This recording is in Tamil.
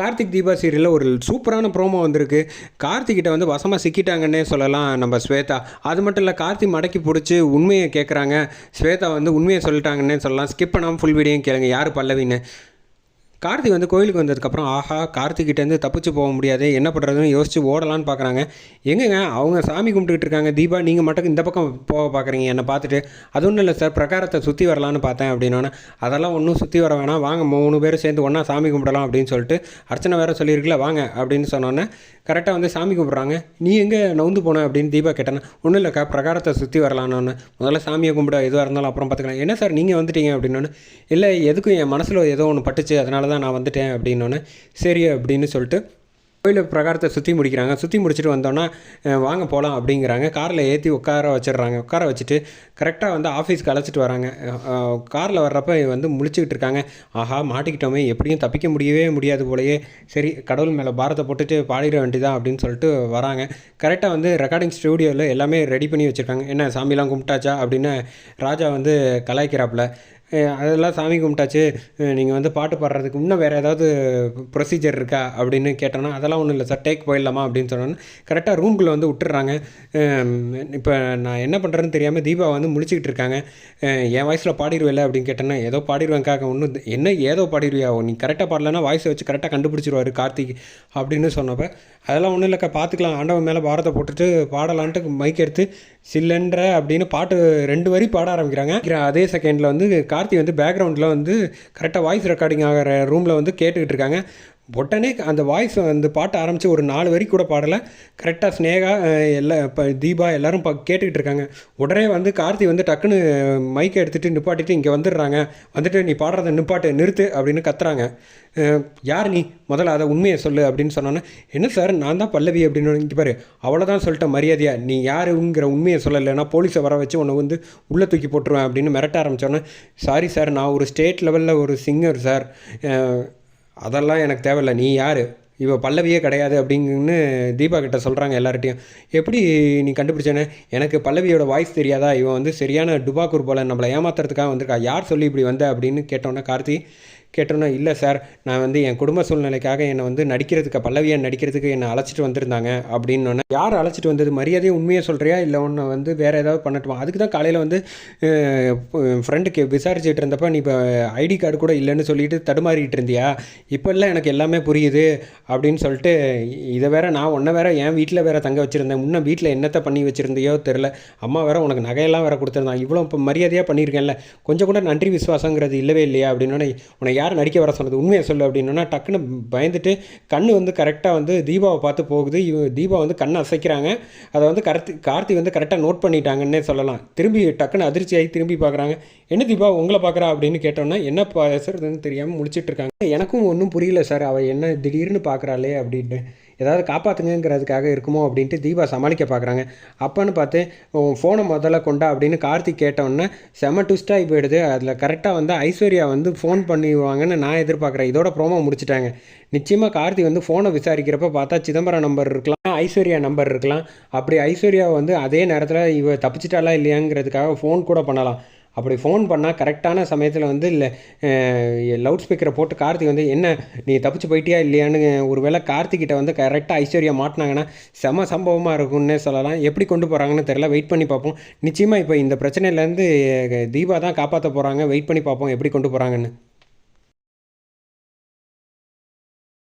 கார்த்திக் தீபா சீரியலில் ஒரு சூப்பரான ப்ரோமோ வந்திருக்கு. கார்த்திகிட்ட வந்து வசமாக சிக்கிட்டாங்கன்னே சொல்லலாம் நம்ம ஸ்வேதா. அது மட்டும் இல்லை கார்த்தி மடக்கி பிடிச்சி உண்மையை கேட்குறாங்க ஸ்வேதா வந்து உண்மையை சொல்லிட்டாங்கன்னே சொல்லலாம். ஸ்கிப் பண்ணாமல் ஃபுல் வீடியோ கேளுங்க. யார் பல்லவின்னு? கார்த்திக் வந்து கோயிலுக்கு வந்ததுக்கப்புறம் ஆஹா கார்த்திகிட்டேருந்து தப்பிச்சு போக முடியாது என்ன பண்ணுறதுன்னு யோசிச்சு ஓடலான்னு பார்க்குறாங்க எங்கங்க? அவங்க சாமி கும்பிட்டுக்கிட்டு இருக்காங்க. தீபா நீங்கள் மட்டும் இந்த பக்கம் போக பார்க்குறீங்க என்னை பார்த்துட்டு அது ஒன்றும் இல்லை சார் பிரகாரத்தை சுற்றி வரலான்னு பார்த்தேன் அப்படின்னோன்னே அதெல்லாம் ஒன்றும் சுற்றி வர வேணாம். வாங்க மூணு பேர் சேர்ந்து ஒன்றா சாமி கும்பிடலாம் அப்படின்னு சொல்லிட்டு அர்ச்சனை வேறு சொல்லியிருக்கல வாங்க அப்படின்னு சொன்னோன்னே கரெக்டாக வந்து சாமி கும்பிட்றாங்க. நீ எங்கே நவுந்து போன? அப்படின்னு தீபா கேட்டேன்னா ஒன்றும் இல்லைக்கா பிரகாரத்தை சுற்றி வரலான்னு. முதல்ல சாமியை கும்பிட எதுவாக இருந்தாலும் அப்புறம் பார்த்துக்கலாம் என்ன சார் நீங்கள் வந்துட்டீங்க? அப்படின்னு இல்லை எதுக்கும் என் மனசில் ஏதோ ஒன்று பட்டுச்சு அதனால தான் நான் வந்துட்டேன் அப்படின்னோன்னே சரி அப்படின்னு சொல்லிட்டு கோயில் பிரகாரத்தை சுற்றி முடிக்கிறாங்க. சுற்றி முடிச்சுட்டு வந்தோன்னா வாங்க போகலாம் அப்படிங்கிறாங்க. காரில் ஏற்றி உட்கார வச்சிடுறாங்க. உட்கார வச்சுட்டு கரெக்டாக வந்து ஆஃபீஸ்க்கு அழைச்சிட்டு வராங்க. காரில் வர்றப்ப வந்து முழிச்சுக்கிட்டு இருக்காங்க. ஆஹா மாட்டிக்கிட்டோமே எப்படியும் தப்பிக்க முடியவே முடியாது போலயே. சரி கடவுள் மேலே பாரத்தை போட்டுட்டு பாடிட வேண்டியதான் அப்படின்னு சொல்லிட்டு வராங்க. கரெக்டாக வந்து ரெக்கார்டிங் ஸ்டூடியோவில் எல்லாமே ரெடி பண்ணி வச்சுருக்காங்க. என்ன சாமிலாம் கும்பிட்டாச்சா அப்படின்னு ராஜா வந்து கலாய்க்கிறாப்புல. அதெல்லாம் சாமி கும்பிட்டாச்சு. நீங்கள் வந்து பாட்டு பாடுறதுக்கு இன்னும் வேறு ஏதாவது ப்ரொசீஜர் இருக்கா அப்படின்னு கேட்டோன்னா அதெல்லாம் ஒன்றும் இல்லை சார் டேக் போயிடலாமா அப்படின்னு சொன்னோன்னு கரெக்டாக ரூம்குள்ளே வந்து விட்டுறாங்க இப்போ நான் என்ன பண்ணுறேன்னு தெரியாமல் தீபா வந்து முழிச்சிக்கிட்டு இருக்காங்க. என் வாய்ஸில் பாடிடுவேல அப்படின்னு கேட்டேன்னா ஏதோ பாடிடுவேன்க்காக ஒன்றும் என்ன ஏதோ பாடிடுவியா நீ கரெக்டாக பாடலன்னா வாய்ஸை வச்சு கரெக்டாக கண்டுபிடிச்சிருவாரு கார்த்திக் அப்படின்னு சொன்னப்போ அதெல்லாம் ஒன்றும் இல்லைக்கா பார்த்துக்கலாம் ஆண்டவன் மேலே பாரத்தை போட்டுட்டு பாடலான்ட்டு மைக் எடுத்து சில்லன்ற அப்படின்னு பாட்டு ரெண்டு வரி பாட ஆரம்பிக்கிறாங்க. அதே செகண்டில் வந்து கா கார்த்தி வந்து பேக்ரவுண்டில் வந்து கரெக்டாக வாய்ஸ் ரெக்கார்டிங் ஆகிற ரூமில் வந்து கேட்டுக்கிட்டு இருக்காங்க. உடனே அந்த வாய்ஸ் அந்த பாட்டு ஆரம்பித்து ஒரு நாலு வரி கூட பாடலை. கரெக்டாக ஸ்னேகா எல்லா இப்போ தீபா எல்லாரும் ப கேட்டுக்கிட்டு இருக்காங்க. உடனே வந்து கார்த்தி வந்து டக்குன்னு மைக்கை எடுத்துகிட்டு நிப்பாட்டிட்டு இங்கே வந்துடுறாங்க. வந்துட்டு நீ பாடுறத நிப்பாட்டு நிறுத்து அப்படின்னு கத்துறாங்க. யார் நீ? முதல்ல அதை உண்மையை சொல்லு அப்படின்னு சொன்னோன்னே என்ன சார்? நான் தான் பல்லவி அப்படின்னு இங்கே பாரு. அவ்வளோதான் சொல்லிட்ட மரியாதையா. நீ யாருங்கிற உண்மையை சொல்லலைன்னா போலீஸை வர வச்சு உன்னை வந்து உள்ளே தூக்கி போட்டுருவேன் அப்படின்னு மிரட்ட ஆரம்பித்தோன்னே சாரி சார் நான் ஒரு ஸ்டேட் லெவலில் ஒரு சிங்கர் சார் அதெல்லாம் எனக்கு தேவையில்ல. நீ யார்? இவ பல்லவியே கிடையாது அப்படிங்கன்னு தீபா கிட்ட சொல்கிறாங்க எல்லார்ட்டையும் எப்படி நீ கண்டுபிடிச்சேன்னு? எனக்கு பல்லவியோட வாய்ஸ் தெரியாதா? இவன் வந்து சரியான டுபாக்கூர் போல நம்மளை ஏமாத்துறதுக்காக வந்திருக்கா. யார் சொல்லி இப்படி வந்த அப்படின்னு கேட்டோன்னே கார்த்தி கேட்டோன்னா இல்லை சார் நான் வந்து என் குடும்ப சூழ்நிலைக்காக என்னை வந்து நடிக்கிறதுக்கு பல்லவியை நடிக்கிறதுக்கு என்னை அழைச்சிட்டு வந்திருந்தாங்க. அப்படின்னு யார் அழைச்சிட்டு வந்தது? மரியாதையை உண்மையை சொல்கிறியா இல்லை ஒன்று வந்து வேறு ஏதாவது பண்ணட்டுமா? அதுக்கு தான் காலையில் வந்து ஃப்ரெண்டுக்கு விசாரிச்சுட்டு இருந்தப்போ நீ இப்போ ஐடி கார்டு கூட இல்லைன்னு சொல்லிட்டு தடுமாறிட்டு இருந்தியா? இப்போல்லாம் எனக்கு எல்லாமே புரியுது அப்படின்னு சொல்லிட்டு இதை வேற நான் ஒன்றை வேற என் வீட்டில் வேற தங்க வச்சுருந்தேன். முன்ன வீட்டில் என்னத்தை பண்ணி வச்சுருந்தியோ தெரில அம்மா வேற உனக்கு நகையெல்லாம் வேற கொடுத்துருந்தான் இவ்வளோ இப்போ மரியாதையாக பண்ணியிருக்கேன்ல. கொஞ்சம் கூட நன்றி விசுவாசங்கிறது இல்லவே இல்லையா? அப்படின்னு உன்னை யார் நடிக்க வர சொன்னது? உண்மையை சொல்லு அப்படின்னா டக்குன்னு பயந்துட்டு கண்ணு வந்து கரெக்டாக வந்து தீபாவை பார்த்து போகுது. இவ தீபா வந்து கண்ணை அசைக்கிறாங்க. அதை வந்து கரெக்ட் கார்த்தி வந்து கரெக்டாக நோட் பண்ணிட்டாங்கன்னே சொல்லலாம். திரும்பி டக்குன்னு அதிர்ச்சியாகி திரும்பி பார்க்குறாங்க. என்ன தீபா உங்களை பார்க்குறா? அப்படின்னு கேட்டோன்னா என்ன பேசுறதுன்னு தெரியாமல் முடிச்சிட்டு இருக்காங்க. எனக்கும் ஒன்றும் புரியல சார். அவள் என்ன திடீர்னு பார்க்குறாளே அப்படின்ட்டு. ஏதாவது காப்பாற்றுங்கிறதுக்காக இருக்குமோ அப்படின்ட்டு தீபா சமாளிக்க பார்க்குறாங்க அப்போன்னு பார்த்து உன் ஃபோனை முதல்ல கொண்டா அப்படின்னு கார்த்திக் கேட்டோன்னே செம ட்விஸ்ட்டாகி போயிடுது அதில் கரெக்டாக வந்து ஐஸ்வர்யா வந்து ஃபோன் பண்ணிடுவாங்கன்னு நான் எதிர்பார்க்குறேன். இதோட ப்ரோமோ முடிச்சிட்டாங்க. நிச்சயமாக கார்த்தி வந்து ஃபோனை விசாரிக்கிறப்ப பார்த்தா சிதம்பரம் நம்பர் இருக்கலாம் ஐஸ்வர்யா நம்பர் இருக்கலாம். அப்படி ஐஸ்வர்யா வந்து அதே நேரத்தில் இவ தப்பிச்சிட்டாலா இல்லையாங்கிறதுக்காக ஃபோன் கூட பண்ணலாம். அப்படி ஃபோன் பண்ணால் கரெக்டான சமயத்தில் வந்து இல்லை லவுட் ஸ்பீக்கரை போட்டு கார்த்திக் வந்து என்ன நீ தப்பிச்சு போயிட்டியா இல்லையான்னு ஒரு வேளை கார்த்திகிட்ட வந்து கரெக்டாக ஐஸ்வர்யா மாட்டினாங்கன்னா செம சம்பவமாக இருக்கும்னே சொல்லலாம். எப்படி கொண்டு போகிறாங்கன்னு தெரில வெயிட் பண்ணி பார்ப்போம். நிச்சயமாக இப்போ இந்த பிரச்சனையிலேருந்து தீபா தான் காப்பாற்ற போகிறாங்க வெயிட் பண்ணி பார்ப்போம். எப்படி கொண்டு போகிறாங்கன்னு